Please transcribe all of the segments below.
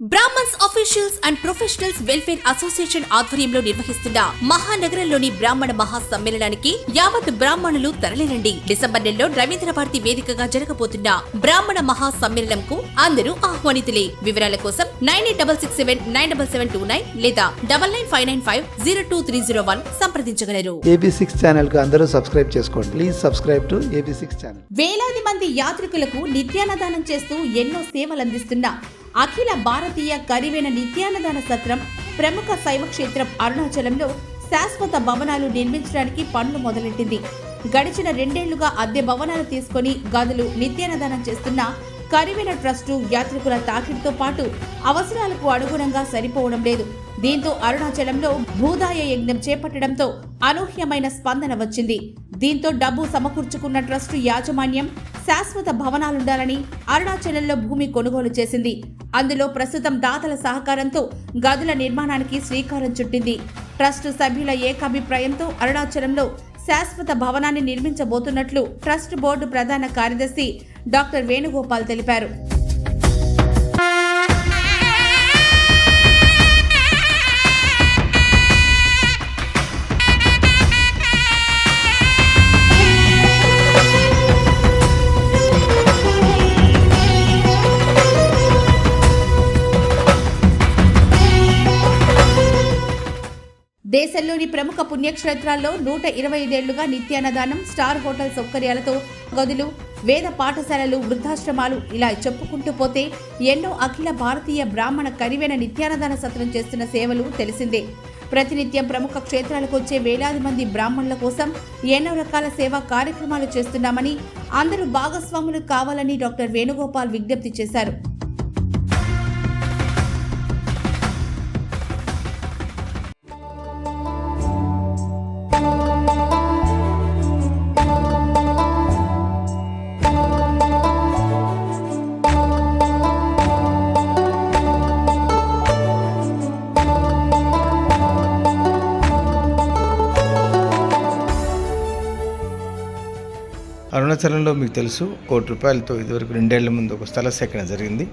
Brahmins officials and professionals welfare association ఆధ్వర్యంలో నిర్వహిస్తున్న మహానగరంలోని బ్రాహ్మణ మహా సమ్మేళనానికి యావత్ బ్రాహ్మణులు తరలిరండి. డిసెంబర్ నెలలో రవీంద్ర భారతి వేదికగా జరగబోతున్న బ్రాహ్మణ మహా సమ్మేళనంకు అందరూ ఆహ్వానితులే. వివరాల కోసం nine eight double six seven nine double seven two nine లేదా double nine five nine five zero two three zero one సంప్రదించగలరు. ఏబీ సిక్స్ ఛానల్కి అందరూ సబ్స్క్రైబ్ చేసుకోండి. Please subscribe to AB six channel. వేలాది మంది యాత్రికులకు నిత్యాన్నదానం చేస్తూ ఎన్నో సేవలందిస్తున్న అఖిల భారతీయ కరివేన నిత్యాన్నదాన సత్రం ప్రముఖ శైవ క్షేత్రం అరుణాచలంలో శాశ్వత భవనాలు నిర్మించడానికి పనులు మొదలెట్టింది. గడిచిన రెండేళ్ళుగా అద్దె భవనాలు తీసుకొని గదులు నిత్యాన్నదానం చేస్తున్న కరివేన ట్రస్టు యాత్రికుల తాకిడితో పాటు అవసరాలకు అనుగుణంగా సరిపోవడం లేదు. దీంతో అరుణాచలంలో భూదాయ యజ్ఞం చేపట్టడంతో అనూహ్యమైన స్పందన వచ్చింది. దీంతో డబ్బు సమకూర్చుకున్న ట్రస్టు యాజమాన్యం శాశ్వత భవనాలుండాలని అరుణాచలంలో భూమి కొనుగోలు చేసింది. అందులో ప్రస్తుతం దాతల సహకారంతో గదుల నిర్మాణానికి శ్రీకారం చుట్టింది. ట్రస్టు సభ్యుల ఏకాభిప్రాయంతో అరుణాచలంలో శాశ్వత భవనాన్ని నిర్మించబోతున్నట్లు ట్రస్ట్ బోర్డు ప్రధాన కార్యదర్శి డాక్టర్ వేణుగోపాల్ తెలిపారు. దేశంలోని ప్రముఖ పుణ్యక్షేత్రాల్లో నూట ఇరవై ఐదేళ్ళుగా నిత్యాన్నదానం స్టార్ హోటల్ సౌకర్యాలతో గదులు వేద పాఠశాలలు వృద్ధాశ్రమాలు ఇలా చెప్పుకుంటూ పోతే ఎన్నో అఖిల భారతీయ బ్రాహ్మణ కరివైన నిత్యాన్నదాన సత్రం చేస్తున్న సేవలు తెలిసిందే. ప్రతినిత్యం ప్రముఖ క్షేత్రాలకు వచ్చే వేలాది మంది బ్రాహ్మణుల కోసం ఎన్నో రకాల సేవా కార్యక్రమాలు చేస్తున్నామని అందరూ భాగస్వాములు కావాలని డాక్టర్ వేణుగోపాల్ విజ్ఞప్తి చేశారు. సంవత్సరంలో మీకు తెలుసు కోటి రూపాయలతో ఇదివరకు రెండేళ్ళ ముందు ఒక స్థల సేకరణ జరిగింది.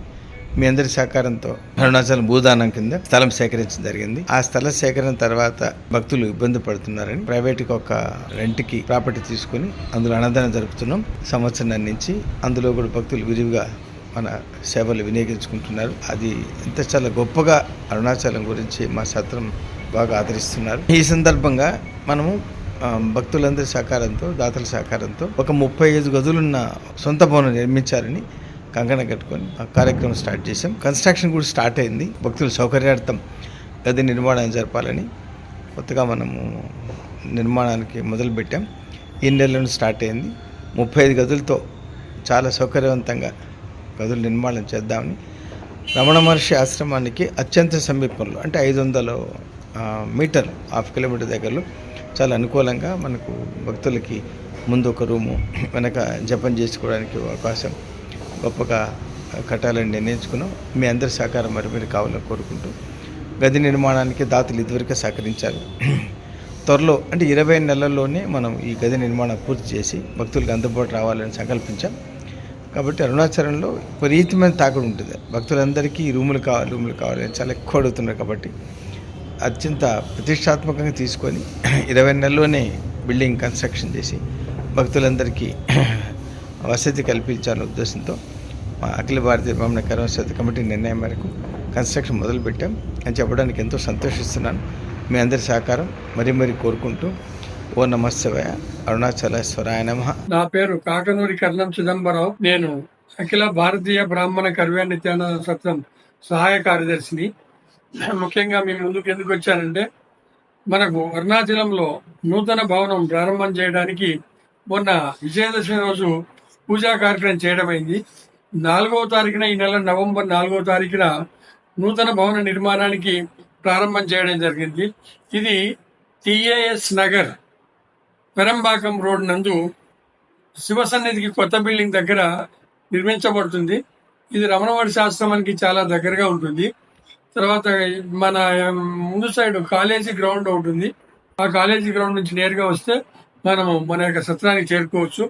మీ అందరి సహకారంతో అరుణాచలం భూదానం కింద స్థలం సేకరించడం జరిగింది. ఆ స్థల సేకరణ తర్వాత భక్తులు ఇబ్బంది పడుతున్నారని ప్రైవేట్కి ఒక రెంట్కి ప్రాపర్టీ తీసుకొని అందులో అన్నదానం జరుపుతున్నాం. సంవత్సరం నుంచి అందులో కూడా భక్తులు విరివిగా మన సేవలు వినియోగించుకుంటున్నారు. అది ఎంత చాలా గొప్పగా అరుణాచలం గురించి మా సత్రం బాగా ఆదరిస్తున్నారు. ఈ సందర్భంగా మనము భక్తులందరి సహకారంతో దాతల సహకారంతో ఒక ముప్పై ఐదు గదులున్న సొంత భవనం నిర్మించాలని కంకణ కట్టుకొని ఆ కార్యక్రమం స్టార్ట్ చేసాం కన్స్ట్రక్షన్ కూడా స్టార్ట్ అయింది. భక్తుల సౌకర్యార్థం గది నిర్మాణం జరపాలని కొత్తగా మనము నిర్మాణానికి మొదలుపెట్టాం. ఈ నెలలో స్టార్ట్ అయింది. ముప్పై ఐదు గదులతో చాలా సౌకర్యవంతంగా గదులు నిర్మాణం చేద్దామని రమణ మహర్షి ఆశ్రమానికి అత్యంత సమీపంలో అంటే ఐదు వందల మీటర్ హాఫ్ కిలోమీటర్ దగ్గరలో చాలా అనుకూలంగా మనకు భక్తులకి ముందు ఒక రూము వెనక జపం చేసుకోవడానికి అవకాశం గొప్పగా కట్టాలని నిర్ణయించుకున్నాం. మీ అందరి సహకారం మరి మీరు కావాలని కోరుకుంటూ గది నిర్మాణానికి దాతలు ఇదివరకే సహకరించారు. త్వరలో అంటే ఇరవై నెలల్లోనే మనం ఈ గది నిర్మాణం పూర్తి చేసి భక్తులకు అందుబాటు రావాలని సంకల్పించాం. కాబట్టి అరుణాచలంలో విపరీతమైన తాకుడు ఉంటుంది. భక్తులందరికీ ఈ రూములు కావాలి రూములు కావాలి చాలా ఎక్కువ అడుగుతున్నారు కాబట్టి అత్యంత ప్రతిష్టాత్మకంగా తీసుకొని ఇరవై నెలల్లోనే బిల్డింగ్ కన్స్ట్రక్షన్ చేసి భక్తులందరికీ వసతి కల్పించాలనే ఉద్దేశంతో మా అఖిల భారతీయ బ్రాహ్మణ కర్మశాస్త్ర కమిటీ నిర్ణయం మేరకు కన్స్ట్రక్షన్ మొదలుపెట్టాం. అని చెప్పడానికి ఎంతో సంతోషిస్తున్నాను. మీ అందరి సహకారం మరీ మరీ కోరుకుంటూ ఓ నమస్తవయ అరుణాచలేశ్వరాయ నమ. నా పేరు కాకనూరి కర్ణం చిదంబరావు నేను అఖిల భారతీయ బ్రాహ్మణ కర్వ్య నిత్యానంద సత్రం సహాయ కార్యదర్శిని. ముఖ్యంగా మీ ముందుకు ఎందుకు వచ్చానంటే మనకు అరుణాచలంలో నూతన భవనం ప్రారంభం చేయడానికి మొన్న విజయదశమి రోజు పూజా కార్యక్రమం చేయడమైంది నాలుగవ తారీఖున ఈ నెల నవంబర్ నాలుగవ తారీఖున నూతన భవన నిర్మాణానికి ప్రారంభం చేయడం జరిగింది. ఇది టిఏఎస్ నగర్ పెరంబాకం రోడ్ నందు శివ సన్నిధికి కొత్త బిల్డింగ్ దగ్గర నిర్మించబడుతుంది. ఇది రమణవాడి శాస్త్రానికి చాలా దగ్గరగా ఉంటుంది. తర్వాత మన ముందు సైడ్ కాలేజీ గ్రౌండ్ ఉంటుంది ఆ కాలేజీ గ్రౌండ్ నుంచి నేరుగా వస్తే మనము మన యొక్క సత్రానికి చేరుకోవచ్చు.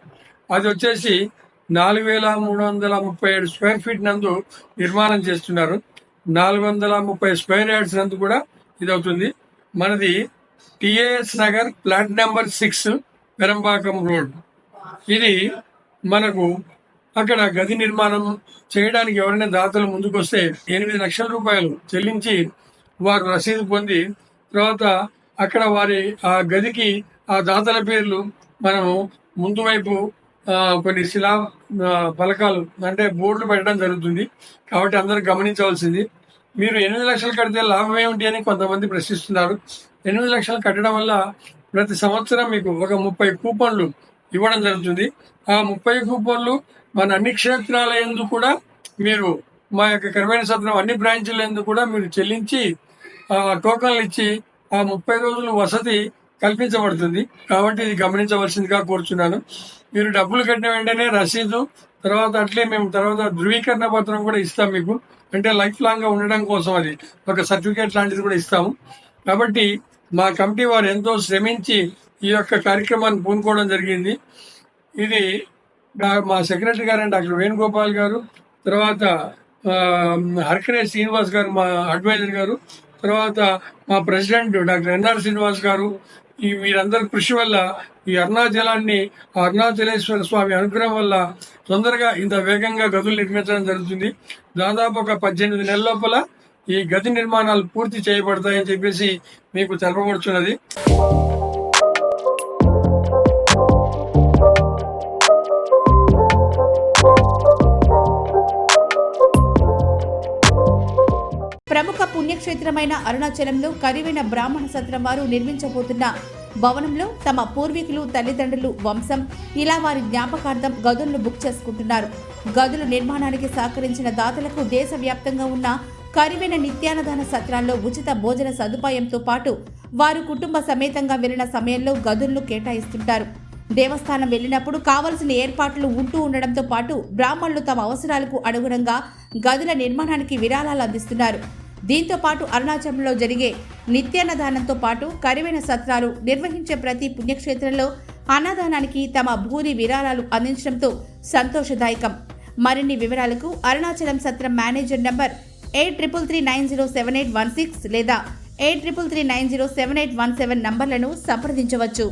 అది వచ్చేసి నాలుగు వేల మూడు వందల ముప్పై ఏడు స్క్వేర్ ఫీట్ నందు నిర్మాణం చేస్తున్నారు. నాలుగు వందల ముప్పై స్క్వేర్ యార్డ్స్ నందు కూడా ఇది అవుతుంది మనది TAS Nagar plot number six Perambakkam road. ఇది మనకు అక్కడ గది నిర్మాణం చేయడానికి ఎవరైనా దాతలు ముందుకొస్తే ఎనిమిది లక్షల రూపాయలు చెల్లించి వారు రసీదు పొంది తర్వాత అక్కడ వారి ఆ గదికి ఆ దాతల పేర్లు మనము ముందు వైపు కొన్ని శిలా ఫలకాలు అంటే బోర్డులు పెట్టడం జరుగుతుంది. కాబట్టి అందరూ గమనించవలసింది. మీరు ఎనిమిది లక్షలు కడితే లాభం ఏమిటి అని కొంతమంది ప్రశ్నిస్తున్నారు. ఎనిమిది లక్షలు కట్టడం వల్ల ప్రతి సంవత్సరం మీకు ఒక ముప్పై కూపన్లు ఇవ్వడం జరుగుతుంది. ఆ ముప్పై కూపన్లు మన అన్ని క్షేత్రాల ఎందు కూడా మీరు మా యొక్క కరువైన సత్రం అన్ని బ్రాంచీల ఎందు కూడా మీరు చెల్లించి ఆ టోకన్లు ఇచ్చి ఆ ముప్పై రోజులు వసతి కల్పించబడుతుంది. కాబట్టి ఇది గమనించవలసిందిగా కోరుచున్నాను. మీరు డబ్బులు కట్టిన వెంటనే రసీదు తర్వాత అట్లే మేము తర్వాత ధృవీకరణ పత్రం కూడా ఇస్తాం మీకు. అంటే లైఫ్ లాంగ్గా ఉండడం కోసం అది. ఒక సర్టిఫికేట్ లాంటిది కూడా ఇస్తాము. కాబట్టి మా కమిటీ వారు ఎంతో శ్రమించి ఈ యొక్క కార్యక్రమాన్ని పూనుకోవడం జరిగింది. ఇది మా సెక్రటరీ గారు డాక్టర్ వేణుగోపాల్ గారు తర్వాత ఆ, హర్కనే శ్రీనివాస్ గారు మా అడ్వైజర్ గారు తర్వాత మా ప్రెసిడెంట్ డాక్టర్ ఎన్ఆర్ శ్రీనివాస్ గారు ఈ వీరందరి కృషి వల్ల ఈ అరుణాచలాన్ని అరుణాచలేశ్వర స్వామి అనుగ్రహం వల్ల తొందరగా ఇంత వేగంగా గదులు నిర్మించడం జరుగుతుంది. దాదాపు ఒక పద్దెనిమిది నెలల లోపల ఈ గది నిర్మాణాలు పూర్తి చేయబడతాయని చెప్పేసి మీకు తెలపబడుచున్నది. పుణ్యక్షేత్రమైన అరుణాచలంలో కరివైన బ్రాహ్మణ సత్రం వారు నిర్మించబోతున్న భవనంలో తమ పూర్వీకులు తల్లిదండ్రులు వంశం ఇలా వారి జ్ఞాపకార్థం గదులను బుక్ చేసుకుంటున్నారు. గదుల నిర్మాణానికి సహకరించిన దాతలకు దేశవ్యాప్తంగా ఉన్న కరివైన నిత్యానదాన సత్రాల్లో ఉచిత భోజన సదుపాయంతో పాటు వారు కుటుంబ సమేతంగా వెళ్ళిన సమయంలో గదులను కేటాయిస్తుంటారు. దేవస్థానం వెళ్ళినప్పుడు కావలసిన ఏర్పాట్లు ఉంటూ ఉండడంతో పాటు బ్రాహ్మణులు తమ అవసరాలకు అనుగుణంగా గదుల నిర్మాణానికి విరాళాలు అందిస్తున్నారు. దీంతో పాటు అరుణాచలంలో జరిగే నిత్యాన్నదానంతో పాటు కరివైన సత్రాలు నిర్వహించే ప్రతి పుణ్యక్షేత్రంలో అన్నదానానికి తమ భూరి విరాళాలు అందించడంతో సంతోషదాయకం. మరిన్ని వివరాలకు అరుణాచలం సత్రం manager number eight triple three nine zero seven eight one six లేదా eight triple three nine zero seven eight one seven నంబర్లను సంప్రదించవచ్చు.